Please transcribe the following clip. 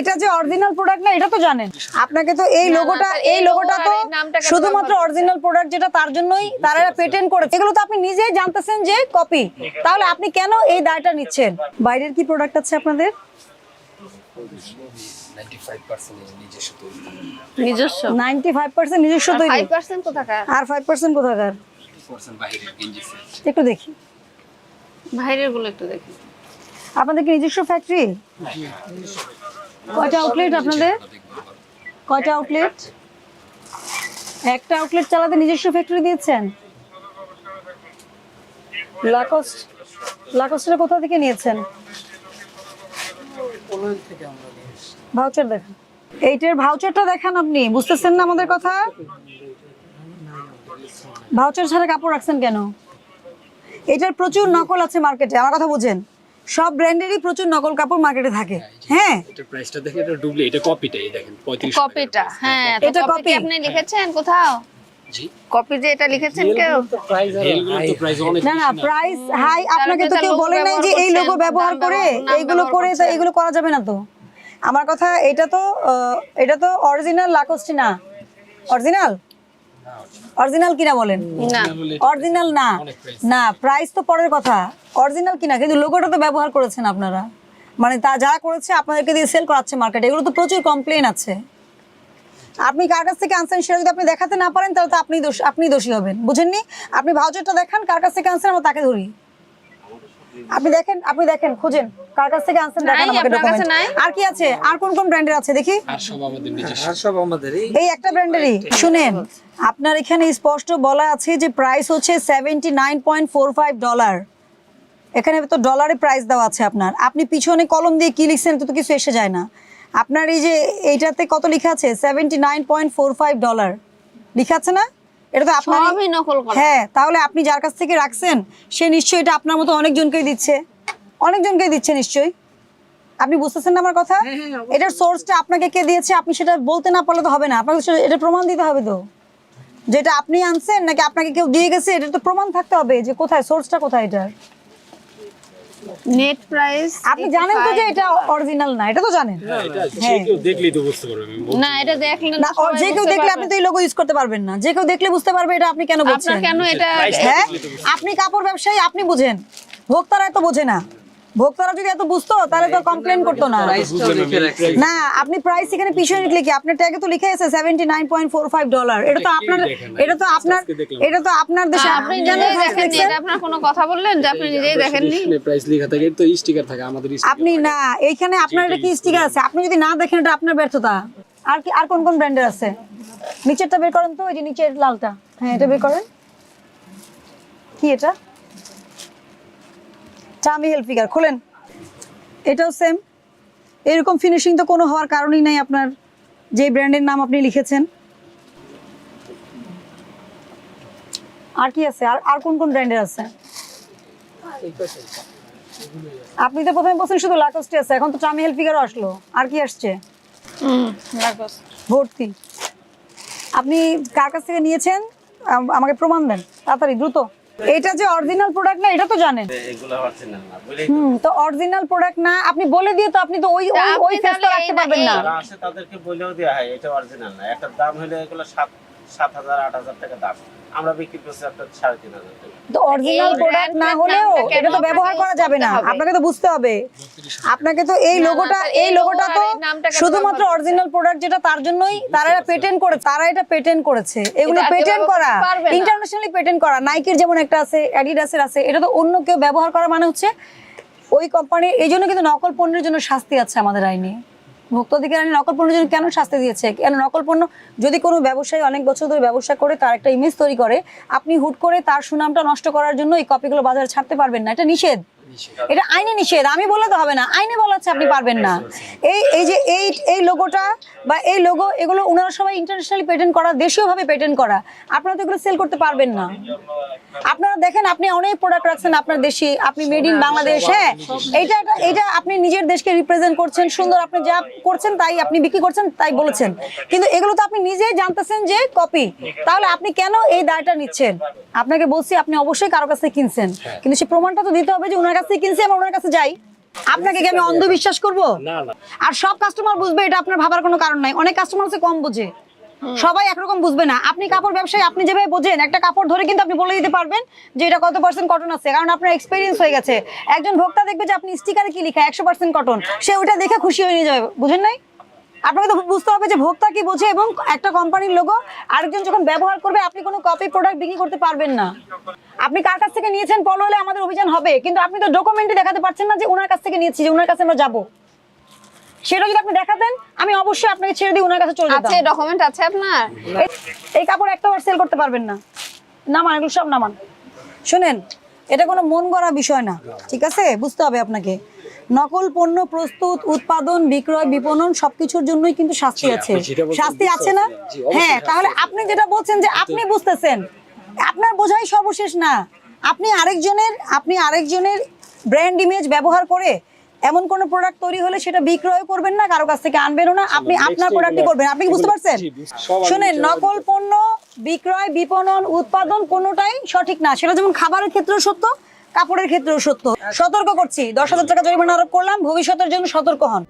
এটা যে original product না এটা তো জানেন। আপনাকে তো এই লোগোটা এই লোগোটা তো শুধুমাত্র অরিজিনাল প্রোডাক্ট যেটা তার জন্যই তারা পেটেন্ট করেছে। এগুলো তো আপনি নিজেই জানতেছেন যে কপি তাহলে আপনি কেন এই দায়টা নিচ্ছেন? বাইরের কি প্রোডাক্ট আছে আপনাদের? 95% নিজস্ব তৈরি। নিজস্ব? নাইনটি ফাইভ পার্সেন্ট নিজস্ব তৈরি। ফাইভ পার্সেন্ট কোথাকার? আর ফাইভ পার্সেন্ট কোথাকার? 2% বাইরের গেঞ্জি সেট। একটু দেখি। বাইরেরগুলো একটু দেখি। আপনাদের কি নিজস্ব ফ্যাক্টরি কয়টা আউটলেট আপনাদের? কয়টা আউটলেট একটা আউটলেট চালাতে নিজস্ব ফ্যাক্টরি দিয়েছেন? লাকোস্ট লাকোস্টটা কোথা থেকে নিয়েছেন? ভাউচার দেখান। এইটার ভাউচারটা দেখান আপনি বুঝতেছেন না আমাদের কথা? ভাউচার ছাড়া কাপড় রাখছেন কেন? এটার প্রচুর নকল আছে মার্কেটে আমার কথা বুঝেন। সব ব্র্যান্ডেরই প্রচুর নকল কাপড় মার্কেটে থাকে। হ্যাঁ এটা প্রাইসটা দেখেন এটা ডুবলি এটা কপিটা এই দেখেন 35 কপিটা হ্যাঁ এটা এটা কপি আপনি লিখেছেন কোথাও? জি। কপি যে এটা লিখেছেন কেউ? হেলগুলো তো প্রাইস অনেক না না প্রাইস হাই আপনাকে তো কেউ বলে নাই যে এই ব্যবহার লোগো ব্যবহার করে এইগুলো করে তো এগুলো করা যাবে না তো। আমার কথা এটা তো আহ, এটা তো অরিজিনাল লাকোস্টি না। অরিজিনাল অরিজিনাল কিনা বলেন? না। অরিজিনাল না। না প্রাইস তো পরের কথা। অরিজিনাল কিনা কিন্তু লোগোটা তো ব্যবহার করেছেন আপনারা। মানে তা যারা করেছে আপনাদেরকে দিয়ে সেল করাচ্ছে মার্কেটে এগুলো তো প্রচুর কমপ্লেন আছে। আপনি কার কাছ থেকে আনছেন সেটা যদি আপনি দেখাতে না পারেন তাহলে তো আপনি দোষ আপনি দোষী হবেন। বুঝেননি? আপনি ভাউচারটা দেখান কার কাছ থেকে আনছেন আমরা তাকে ধরি। আপনি দেখেন আপনি দেখেন খোঁজেন। কার কাছ থেকে আনছেন দেখান নাই, আমাকে ডকুমেন্ট আর কি আছে? আর কোন কোন ব্র্যান্ডের আছে? দেখি। আর সব আমাদের নিজস্ব। আর সব আমাদেরই। এই একটা ব্র্যান্ডেরই শুনেন আপনার এখানে স্পষ্ট বলা আছে যে প্রাইস হচ্ছে seventy nine point four five dollar এখানে তো ডলারে প্রাইস দেওয়া আছে আপনার। আপনি পিছনে কলম দিয়ে কি লিখছেন তো কিছু এসে যায় না। আপনার এই যে এইটাতে কত লেখা আছে? Seventy nine point four five dollar লেখা আছে না? এটা তো আপনার সবই নকল করা। হ্যাঁ তাহলে আপনি যার কাছ থেকে রাখছেন সে নিশ্চয়ই এটা আপনার মতো অনেকজনকেই দিচ্ছে। অনেকজনকেই দিচ্ছে নিশ্চয়ই। আপনি বুঝতেছেন না আমার কথা? এটার সোর্সটা আপনাকে কে দিয়েছে? আপনি সেটা বলতে না পারলে তো হবে না। আপনাকে এটা প্রমাণ দিতে হবে তো। যেটা আপনি আনছেন নাকি আপনাকে কেউ দিয়ে গেছে এটা তো প্রমাণ থাকতে হবে যে কোথায় সোর্সটা কোথায় এটার। নেট প্রাইস আপনি জানেন তো যে এটা অরিজিনাল না এটা তো জানেন। এটা যে কেউ দেখলেই তো বুঝতে পারবে না এটা দেখলে না যে কেউ দেখলে আপনি তো এই লোগো ইউজ করতে পারবেন না। যে কেউ দেখলে বুঝতে পারবে এটা আপনি কেন আপনার কেন এটা হ্যাঁ? আপনি কাপড় ব্যবসায়ী আপনি বুঝেন। ভোক্তারা তো বোঝে না। ভোক্তারা যদি এত বুঝতো তাহলে তো কমপ্লেন করতো না। না আপনি প্রাইস এখানে পিছনে লিখলে কি? আপনার ট্যাগে তো লিখে আছে seventy nine point four five dollar এটা তো আপনার না, এটা তো আপনার এটা তো আপনার দেশে আপনি নিজেই দেখেননি এটা আপনার কোনো কথা বললেন যে আপনি নিজেই দেখেননি। প্রাইস লেখা থাকে তো স্টিকার থাকে আমাদের আপনি না এইখানে আপনার এটা কি স্টিকার আছে? আপনি যদি না দেখেন এটা আপনার ব্যর্থতা। আর কি আর কোন কোন ব্র্যান্ডের আছে? নিচেরটা বের করেন তো ওই যে নিচের লালটা। হ্যাঁ এটা বের করেন। কি এটা? টামি হেলথ ফিগার খোলেন। এটাও সেম এরকম ফিনিশিং তো কোনো হওয়ার কারণই নাই আপনার যে ব্র্যান্ডের নাম আপনি লিখেছেন। আর কি আছে? আর আর কোন কোন ব্র্যান্ডের আছে? আপনি তো প্রথমে বলছেন শুধু লাকোস্টি আছে এখন তো টামি হেলথ ফিগারও আসলো। আর কি আসছে? ভর্তি। আপনি কার কাছ থেকে নিয়েছেন? আমাকে প্রমাণ দেন তাড়াতাড়ি দ্রুত। এটা যে অরিজিনাল প্রোডাক্ট না এটা তো জানেন। হুম তো অরিজিনাল প্রোডাক্ট না আপনি বলে দিয়ে তো আপনি তো ওই ওই ফেসটা রাখতে পারবেন না। তাদেরকে বলেও দেওয়া হয় এটা অরিজিনাল না। একটা দাম হলে এগুলো সাত সাত হাজার আট হাজার টাকা দাম। আমরা বিক্রি করছি একটা সাড়ে তিন হাজার টাকা। তো অরিজিনাল প্রোডাক্ট না হলেও এটা তো ব্যবহার করা যাবে না। আপনাকে তো বুঝতে হবে। আপনাকে তো এই লোগোটা লোগোটা তো শুধুমাত্র অরিজিনাল প্রোডাক্ট যেটা তার জন্যই তারা এটা পেটেন্ট করে তারা এটা পেটেন্ট করেছে। এগুলো পেটেন্ট করা। ইন্টারন্যাশনালি পেটেন্ট করা। নাইকের যেমন একটা আছে অ্যাডিডাসের আছে এটা তো অন্য কেউ ব্যবহার করা মানে হচ্ছে ওই কোম্পানির এই জন্য কিন্তু নকল পণ্যের জন্য শাস্তি আছে আমাদের আইনে। ভোক্তাধিকার আইনে নকল পণ্যের জন্য কেন শাস্তি দিয়েছে? কেন নকল পণ্য যদি কোনো ব্যবসায়ী অনেক বছর ধরে ব্যবসা করে, তার একটা ইমেজ তৈরি করে, আপনি হুট করে তার সুনামটা নষ্ট করার জন্য এই কপিগুলো বাজারে ছাড়তে পারবেন না। এটা নিষেধ। এটা আইনে নিষেধ, আমি বলে তো হবে না। আইনে বলা আছে আপনি পারবেন না। এই এই যে এই এই লোগোটা বা এই লোগো, এগুলো ওনারা সবাই ইন্টারন্যাশনালি পেটেন্ট করা, দেশীয়ভাবে পেটেন্ট করা। আপনারা তো এগুলো সেল করতে পারবেন না। আপনারা দেখেন, আপনি অনেক প্রোডাক্ট রাখছেন আপনার দেশে। আপনি মেড ইন বাংলাদেশ হ্যাঁ? এইটা এটা- এইটা আপনি নিজের দেশকে রিপ্রেজেন্ট করছেন, সুন্দর আপনি যা করছেন তাই আপনি বিক্রি করছেন, তাই বলেছেন। কিন্তু এগুলো তো আপনি নিজেই জানতেছেন যে কপি তাহলে আপনি কেন এই দায়টা নিচ্ছেন? আপনাকে বলছি, আপনি অবশ্যই কারও কাছে কিনছেন। কিন্তু সে প্রমাণটা তো দিতে হবে যে ওনার কাছে কিনছি আমি ওনার কাছে যাই। আপনাকে কি আমি অন্ধবিশ্বাস করব? না না। আর সব কাস্টমার বুঝবে এটা আপনার ভাবার কোনো কারণ নাই। অনেক কাস্টমার কম বোঝে। সবাই একরকম বুঝবে না। আপনি কাপড় ব্যবসায় আপনি যেভাবে বোঝেন একটা কাপড় ধরে কিন্তু আপনি বলে দিতে পারবেন যে এটা কত পার্সেন্ট কটন আছে। কারণ আপনার এক্সপিরিয়েন্স হয়ে গেছে। একজন ভোক্তা দেখবে যে আপনি স্টিকারে কি লিখা একশো পার্সেন্ট কটন সে ওটা দেখে খুশি হয়ে নিয়ে যাবে। বুঝেন নাই? আপনাকে তো বুঝতে হবে যে ভোক্তা কি বোঝে এবং একটা কোম্পানির লোগো আরেকজন যখন ব্যবহার করবে আপনি কোনো কপি প্রোডাক্ট বিক্রি করতে পারবেন না। আপনি কার কাছ থেকে নিয়েছেন পলো হলে আমাদের অভিযান হবে। কিন্তু আপনি তো ডকুমেন্টে দেখাতে পারছেন না যে ওনার কাছ থেকে নিয়েছি যে ওনার কাছে আমরা যাব। সেটা যদি আপনি দেখাতেন আমি অবশ্যই আপনাকে ছেড়ে দিয়ে ওনার কাছে চলে যেতাম। আছে ডকুমেন্ট আছে আপনার? এই- কাপড় একটা বার সেল করতে পারবেন না। নামান এগুলো সব নামান। শুনেন এটা কোনো মন গড়া বিষয় না ঠিক আছে? বুঝতে হবে আপনাকে। নকল পণ্য প্রস্তুত উৎপাদন বিক্রয় বিপণন সবকিছুর জন্যই কিন্তু শাস্তি আছে। শাস্তি আছে না? হ্যাঁ তাহলে আপনি যেটা বলছেন যে আপনি বুঝতেছেন আপনার বোঝাই সর্বশেষ না। আপনি আরেকজনের আপনি আরেকজনের ব্র্যান্ড ইমেজ ব্যবহার করে এমন কোন প্রোডাক্ট তৈরি হলে সেটা বিক্রয় করবেন না কারও কাছ থেকে আনবেনও না। আপনি আপনার প্রোডাক্টই করবেন। আপনি কি বুঝতে পারছেন? শুনেন নকল পণ্য বিক্রয় বিপণন উৎপাদন কোনোটাই সঠিক না। সেটা যেমন খাবারের ক্ষেত্রেও সত্য কাপড়ের ক্ষেত্রেও সত্য। সতর্ক করছি। দশ হাজার টাকা জরিমানা আরোপ করলাম। ভবিষ্যতের জন্য সতর্ক হন।